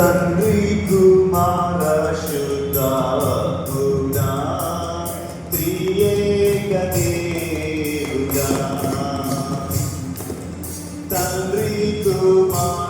തന്നി കുമാര ശുദ്ധ പുരാ ത്രിയേക ദേവുക തന്ത്രി കുമാര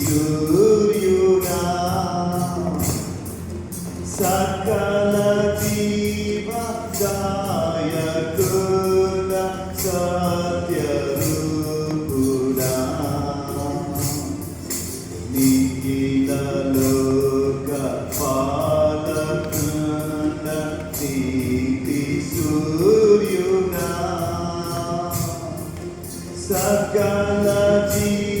సూర్యుడా సకల జీవకాయకుల సత్యరూపుడా? నిఖిలలోక పాలకుడ నీతి సూర్యుడా? సకల జీవ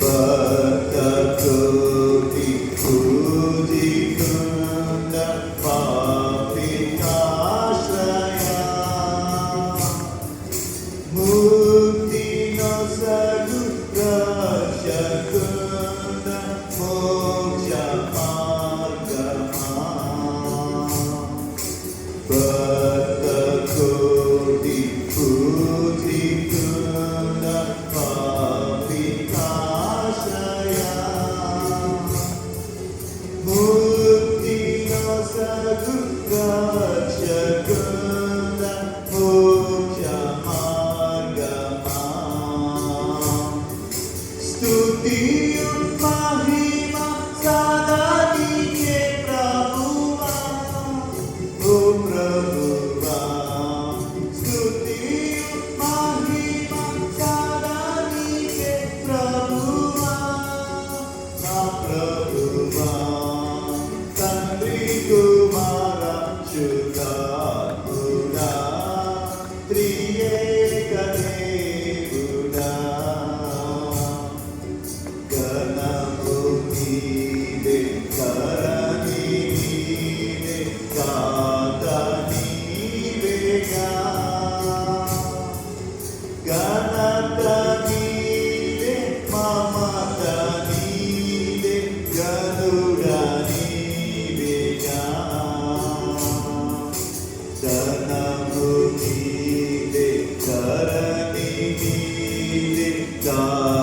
But God.